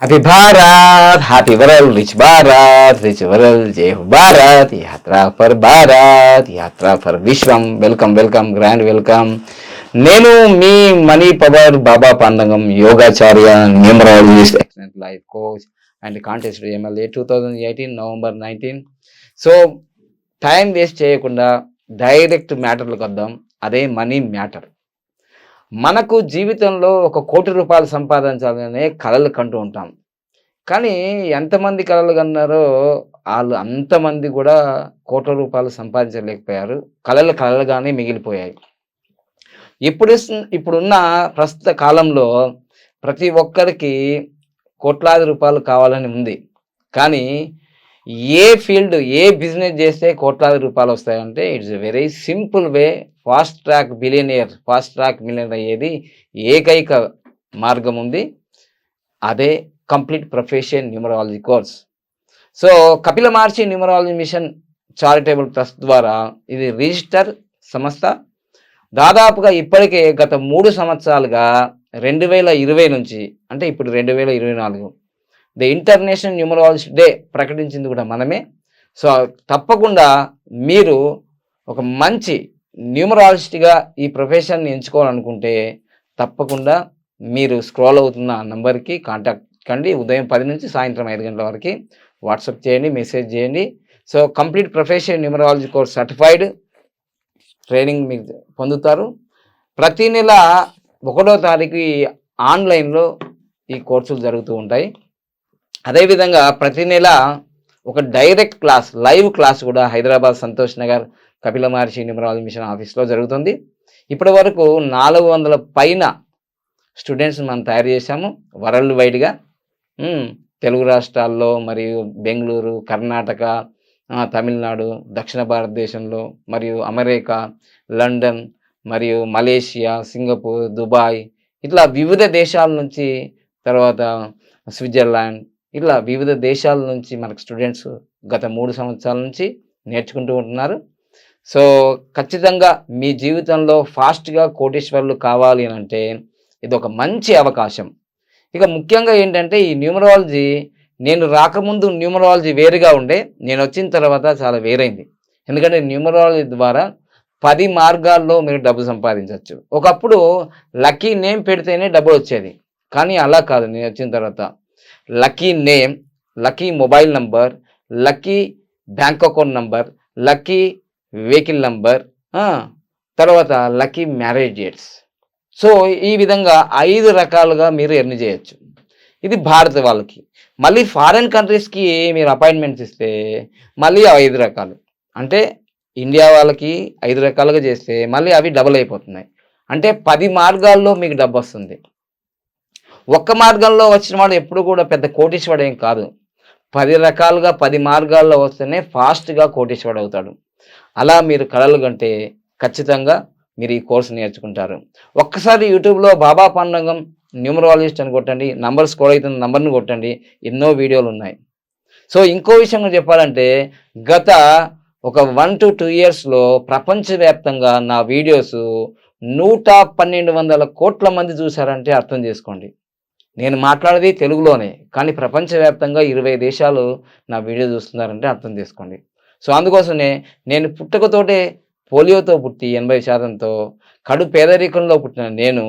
Happy Bharat happy world rich Bharat rich world జై భారత్ యాత్ర for Bharat యాత్ర ఫర్ విశ్వం వెల్కమ్ వెల్కమ్ గ్రాండ్ వెల్కమ్ నేను మీ మనీ పవర్ బాబా పండంగం యోగాచార్య numerologist excellent life coach and contest MLA two thousand eighteen November nineteen so time waste చేయకుండా direct మ్యాటర్లకు వద్దాం. అదే మనీ మ్యాటర్ మనకు జీవితంలో ఒక కోటి రూపాయలు సంపాదించాలనే కళలు కంటూ ఉంటాం. కానీ ఎంతమంది కళలు కన్నారో వాళ్ళు అంతమంది కూడా కోట్ల రూపాయలు సంపాదించలేకపోయారు. కళలు కళలుగానే మిగిలిపోయాయి. ఇప్పుడు ఇప్పుడున్న ప్రస్తుత కాలంలో ప్రతి ఒక్కరికి కోట్లాది రూపాయలు కావాలని ఉంది. కానీ ఏ ఫీల్డ్ ఏ బిజినెస్ చేస్తే కోట్లాది రూపాయలు వస్తాయంటే it's very simple way. Fast track billionaire fast track millionaire అయ్యేది ఏకైక మార్గం ఉంది. అదే complete profession numerology course so Kapila మార్చి న్యూమరాలజీ మిషన్ చారిటబుల్ ట్రస్ట్ ద్వారా ఇది రిజిస్టర్ సంస్థ. దాదాపుగా ఇప్పటికే గత మూడు సంవత్సరాలుగా రెండు వేల ఇరవై నుంచి అంటే ఇప్పుడు రెండు వేల ఇరవై నాలుగు ద ఇంటర్నేషనల్ న్యూమరాలజీ డే ప్రకటించింది కూడా మనమే. సో తప్పకుండా మీరు ఒక మంచి న్యూమరాలజిస్ట్గా ఈ ప్రొఫెషన్ని ఎంచుకోవాలనుకుంటే తప్పకుండా మీరు స్క్రోల్ అవుతున్న నంబర్కి కాంటాక్ట్ కండి. ఉదయం పది నుంచి సాయంత్రం ఐదు గంటల వరకు వాట్సాప్ చేయండి మెసేజ్ చేయండి. So complete profession numerology course certified training మీకు పొందుతారు. ప్రతి నెల ఒకటో తారీఖు ఈ ఆన్లైన్లో ఈ కోర్సులు జరుగుతూ ఉంటాయి. అదేవిధంగా ప్రతి నెల ఒక డైరెక్ట్ క్లాస్ లైవ్ క్లాస్ కూడా హైదరాబాద్ సంతోష్ నగర్ కపిల మహర్షి న్యూమరాలజీ మిషన్ ఆఫీస్లో జరుగుతుంది. ఇప్పటి వరకు నాలుగు వందల పైన స్టూడెంట్స్ మనం తయారు చేశాము వరల్డ్ వైడ్గా. తెలుగు రాష్ట్రాల్లో మరియు బెంగళూరు కర్ణాటక తమిళనాడు దక్షిణ భారతదేశంలో మరియు అమెరికా లండన్ మరియు మలేషియా సింగపూర్ దుబాయ్ ఇట్లా వివిధ దేశాల నుంచి తర్వాత స్విట్జర్లాండ్ ఇలా వివిధ దేశాల నుంచి మనకు స్టూడెంట్స్ గత మూడు సంవత్సరాల నుంచి నేర్చుకుంటూ ఉంటున్నారు. సో ఖచ్చితంగా మీ జీవితంలో ఫాస్ట్గా కోటీశ్వరులు కావాలి అని అంటే ఇది ఒక మంచి అవకాశం. ఇక ముఖ్యంగా ఏంటంటే ఈ న్యూమరాలజీ నేను రాకముందు న్యూమరాలజీ వేరుగా ఉండే నేను వచ్చిన తర్వాత చాలా వేరైంది. ఎందుకంటే న్యూమరాలజీ ద్వారా పది మార్గాల్లో మీరు డబ్బు సంపాదించవచ్చు ఒకప్పుడు లక్కీ నేమ్ పెడితేనే డబ్బులు వచ్చేది. కానీ అలా కాదు నేను వచ్చిన తర్వాత. Lucky name lucky mobile number lucky bank account number lucky vehicle number తర్వాత లక్కీ మ్యారేజ్ డేట్స్. సో ఈ విధంగా ఐదు రకాలుగా మీరు ఎర్న్ చేయొచ్చు. ఇది భారత వాళ్ళకి. మళ్ళీ ఫారిన్ కంట్రీస్కి మీరు అపాయింట్మెంట్స్ ఇస్తే మళ్ళీ అవి ఐదు రకాలు. అంటే ఇండియా వాళ్ళకి ఐదు రకాలుగా చేస్తే మళ్ళీ అవి డబుల్ అయిపోతున్నాయి. అంటే పది మార్గాల్లో మీకు డబ్బు వస్తుంది. ఒక్క మార్గంలో వచ్చిన వాడు ఎప్పుడు కూడా పెద్ద కోటీశ్వరుడు ఏం కాదు. పది రకాలుగా పది మార్గాల్లో వస్తేనే ఫాస్ట్గా కోటీశ్వరుడు అవుతాడు. అలా మీరు కళలు కంటే ఖచ్చితంగా మీరు ఈ కోర్సు నేర్చుకుంటారు. ఒక్కసారి యూట్యూబ్లో బాబా పండంగం న్యూమరాలజిస్ట్ అని కొట్టండి నంబర్ స్కోర్ అవుతున్న నంబర్ని కొట్టండి ఎన్నో వీడియోలు ఉన్నాయి. సో ఇంకో విషయం చెప్పాలంటే గత ఒక వన్ టు టూ ఇయర్స్లో ప్రపంచవ్యాప్తంగా నా వీడియోస్ నూట పన్నెండు వందల కోట్ల మంది చూశారంటే అర్థం చేసుకోండి. నేను మాట్లాడేది తెలుగులోనే కానీ ప్రపంచవ్యాప్తంగా ఇరవై దేశాలు నా వీడియో చూస్తున్నారంటే అర్థం చేసుకోండి. సో అందుకోసమే నేను పుట్టుకతోటే పోలియోతో పుట్టి ఎనభై శాతంతో కడు పేదరికంలో పుట్టిన నేను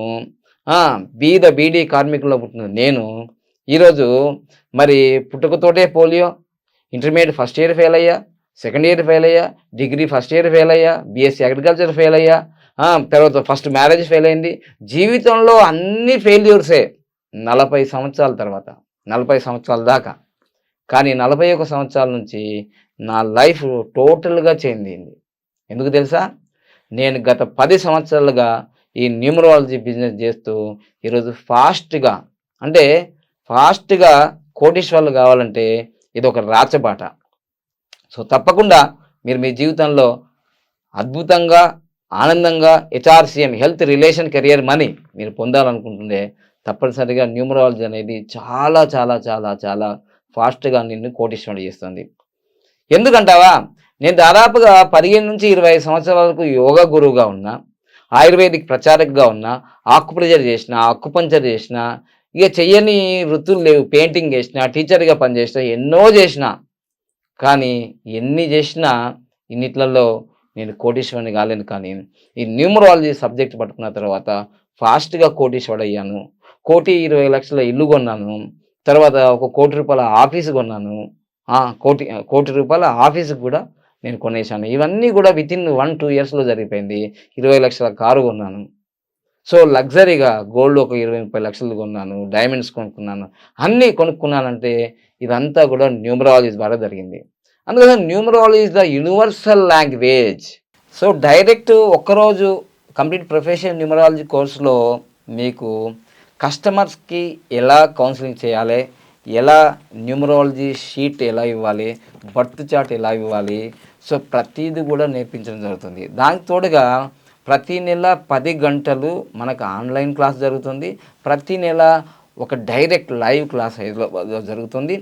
బీద బీడీ కార్మికుల్లో పుట్టిన నేను ఈరోజు మరి పుట్టుకతోటే polio intermediate first year fail అయ్యా సెకండ్ ఇయర్ ఫెయిల్ అయ్యా డిగ్రీ ఫస్ట్ ఇయర్ ఫెయిల్ అయ్యా బీఎస్సీ అగ్రికల్చర్ ఫెయిల్ అయ్యా తర్వాత ఫస్ట్ మ్యారేజ్ ఫెయిల్ అయింది. జీవితంలో అన్ని ఫెయిల్యూర్సే. నలభై సంవత్సరాల తర్వాత నలభై సంవత్సరాల దాకా. కానీ నలభై ఒక సంవత్సరాల నుంచి నా లైఫ్ టోటల్గా చేంజ్ అయింది. ఎందుకు తెలుసా? నేను గత పది సంవత్సరాలుగా ఈ న్యూమరాలజీ బిజినెస్ చేస్తూ ఈరోజు ఫాస్ట్గా అంటే ఫాస్ట్గా కోటీశ్వర్లు కావాలంటే ఇది ఒక రాచబాట. సో తప్పకుండా మీరు మీ జీవితంలో అద్భుతంగా ఆనందంగా HRCM health relation career money మీరు పొందాలనుకుంటుండే తప్పనిసరిగా న్యూమరాలజీ అనేది చాలా చాలా చాలా చాలా ఫాస్ట్గా నిన్ను కోటీశ్వరుడు చేస్తుంది. ఎందుకంటావా? నేను దాదాపుగా పదిహేను నుంచి ఇరవై ఐదు సంవత్సరాల వరకు యోగా గురువుగా ఉన్నా ఆయుర్వేదిక్ ప్రచారకుగా ఉన్నా ఆకుప్రెజర్ చేసిన ఆకుపంచర్ చేసిన ఇక చెయ్యని వృత్తులు లేవు పెయింటింగ్ చేసిన టీచర్గా పనిచేసిన ఎన్నో చేసిన. కానీ ఎన్ని చేసినా ఇన్నిట్లలో నేను కోటీశ్వరుని కాలేను కానీ ఈ న్యూమరాలజీ సబ్జెక్ట్ పట్టుకున్న తర్వాత ఫాస్ట్గా కోటీశ్వరుడు అయ్యాను కోటి ఇరవై లక్షల ఇల్లు కొన్నాను. తర్వాత ఒక కోటి రూపాయల ఆఫీసు కొన్నాను. కోటి కోటి రూపాయల ఆఫీసు కూడా నేను కొనేసాను ఇవన్నీ కూడా విత్ ఇన్ వన్ టూ ఇయర్స్లో జరిగిపోయింది. ఇరవై లక్షల కారు కొన్నాను. సో లగ్జరీగా గోల్డ్ ఒక ఇరవై ముప్పై లక్షలు కొన్నాను. డైమండ్స్ కొనుక్కున్నాను. అన్నీ కొనుక్కున్నానంటే ఇదంతా కూడా న్యూమరాలజీ ద్వారా జరిగింది. అందుకని numerology is the universal language so direct ఒక్కరోజు కంప్లీట్ ప్రొఫెషనల్ న్యూమరాలజీ కోర్సులో మీకు కస్టమర్స్కి ఎలా కౌన్సిలింగ్ చేయాలి? ఎలా న్యూమరాలజీ షీట్ ఎలా ఇవ్వాలి? బర్త్ చార్ట్ ఎలా ఇవ్వాలి? సో ప్రతిదీ కూడా నేర్పించడం జరుగుతుంది. దానికి తోడుగా ప్రతి నెల పది గంటలు మనకు ఆన్లైన్ క్లాస్ జరుగుతుంది. ప్రతి నెల ఒక డైరెక్ట్ లైవ్ క్లాస్ హైదరాబాద్లో జరుగుతుంది.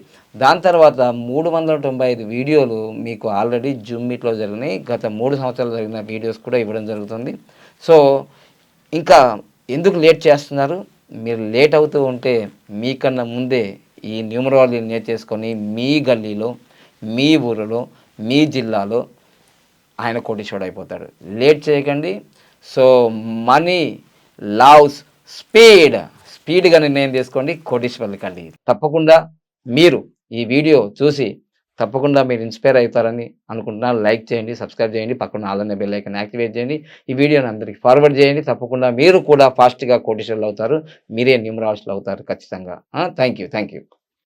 దాని తర్వాత మూడు వందల తొంభై ఐదు వీడియోలు మీకు ఆల్రెడీ జూమ్ మీట్లో జరిగినాయి. గత మూడు సంవత్సరాలు జరిగిన వీడియోస్ కూడా ఇవ్వడం జరుగుతుంది. సో ఇంకా ఎందుకు లేట్ చేస్తున్నారు? మీరు లేట్ అవుతూ ఉంటే మీకన్నా ముందే ఈ న్యూమరాలజీ నేర్చేసుకొని మీ గల్లీలో మీ ఊరిలో మీ జిల్లాలో ఆయన కోటీశ్వరుడు అయిపోతాడు. లేట్ చేయకండి. So money loves speed. స్పీడ్గా నిర్ణయం తీసుకోండి. కోటీశ్వరులు కండి తప్పకుండా మీరు ఈ వీడియో చూసి తప్పకుండా మీరు ఇన్స్పైర్ అవుతారని అనుకుంటున్నాను. లైక్ చేయండి సబ్స్క్రైబ్ చేయండి పక్కన ఆలన్న బెల్ ఐకన్ యాక్టివేట్ చేయండి. ఈ వీడియోని అందరికీ ఫార్వర్డ్ చేయండి. తప్పకుండా మీరు కూడా ఫాస్ట్గా కోటీశ్వరులు అవుతారు. మీరే న్యూమరాలజీలు అవుతారు ఖచ్చితంగా. Thank you thank you